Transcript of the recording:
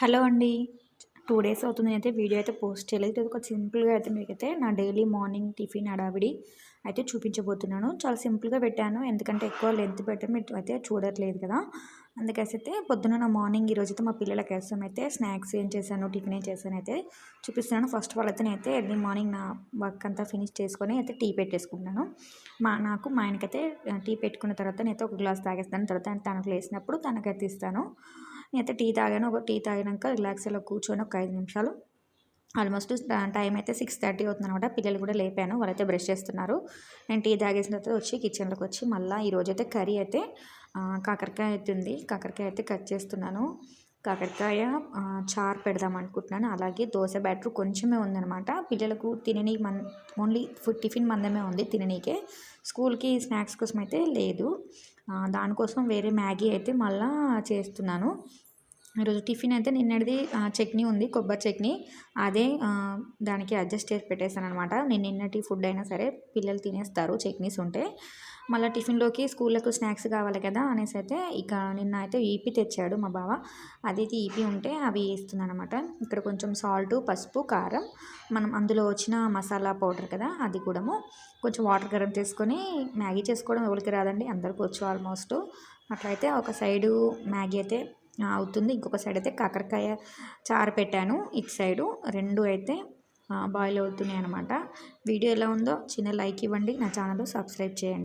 Hello అండి. Two days అవుతుంది. అయితే వీడియో అయితే పోస్ట్ చేయలేదు. ఇది ఒక సింపుల్గా అయితే మీకైతే నా డైలీ మార్నింగ్ టిఫిన్ అడావిడి అయితే చూపించబోతున్నాను. చాలా సింపుల్గా పెట్టాను. ఎందుకంటే ఎక్కువ లెంత్ పెట్టడం మీరు అయితే చూడట్లేదు కదా. అందుకేసి అయితే పొద్దున నా మార్నింగ్ ఈరోజు అయితే మా పిల్లల కోసం అయితే స్నాక్స్ ఏం చేశాను టిఫిన్ ఏం చేశాను అయితే చూపిస్తున్నాను. ఫస్ట్ ఆఫ్ ఆల్ అయితే నేనైతే ఎర్లీ మార్నింగ్ నా వర్క్ అంతా ఫినిష్ చేసుకొని అయితే టీ పెట్టేసుకుంటాను మా నాకు మా ఆయనకైతే టీ పెట్టుకున్న తర్వాత నేనైతే ఒక గ్లాస్ తాగేస్తాను. తర్వాత తనకు లేసినప్పుడు తనకైతే ఇస్తాను. నేనైతే టీ తాగాను. ఒక టీ తాగినాక రిలాక్స్ అలా కూర్చొని ఒక ఐదు నిమిషాలు ఆల్మోస్ట్ టైం అయితే సిక్స్ థర్టీ అవుతుంది అనమాట పిల్లలు కూడా లేపాను. వాళ్ళైతే బ్రష్ చేస్తున్నారు. నేను టీ తాగేసిన తర్వాత వచ్చి కిచెన్లోకి వచ్చి మళ్ళీ ఈరోజు అయితే కర్రీ అయితే కాకరకాయ అయితే ఉంది. కాకరకాయ అయితే కట్ చేస్తున్నాను. కాకరకాయ చారు పెడదాం అనుకుంటున్నాను. అలాగే దోశ బ్యాటర్ కొంచెమే ఉందనమాట పిల్లలకు తినని మన్ ఓన్లీ ఫుడ్ టిఫిన్ మందమే ఉంది తిననీకే. స్కూల్కి స్నాక్స్ కోసం అయితే లేదు. దానికోసం వేరే మ్యాగీ అయితే మళ్ళీ చేస్తున్నాను. ఈరోజు టిఫిన్ అయితే నిన్నటిది చట్నీ ఉంది కొబ్బరి చట్నీ. అదే దానికి అడ్జస్ట్ చేసి పెట్టేశాను అనమాట నేను నిన్నటి ఫుడ్ అయినా సరే పిల్లలు తినేస్తారు చట్నీస్ ఉంటే. మళ్ళీ టిఫిన్లోకి స్కూళ్ళకు స్నాక్స్ కావాలి కదా అనేసి అయితే ఇక నిన్న అయితే ఈపీ తెచ్చాడు మా బావ. అదైతే ఈపీ ఉంటే అవి వేస్తున్నాను అనమాట ఇక్కడ కొంచెం సాల్ట్ పసుపు కారం మనం అందులో వచ్చిన మసాలా పౌడర్ కదా అది కూడా కొంచెం వాటర్ గరం చేసుకొని మ్యాగీ చేసుకోవడం ఎవరికి రాదండి అందరికి వచ్చు ఆల్మోస్ట్. అట్లయితే ఒక సైడు మ్యాగీ అయితే అవుతుంది. ఇంకొక సైడ్ అయితే కాకరకాయ చారు పెట్టాను. ఇటు సైడు రెండు అయితే బాయిల్ అవుతున్నాయి అనమాట వీడియో ఎలా ఉందో చిన్న లైక్ ఇవ్వండి. నా ఛానల్ సబ్స్క్రైబ్ చేయండి.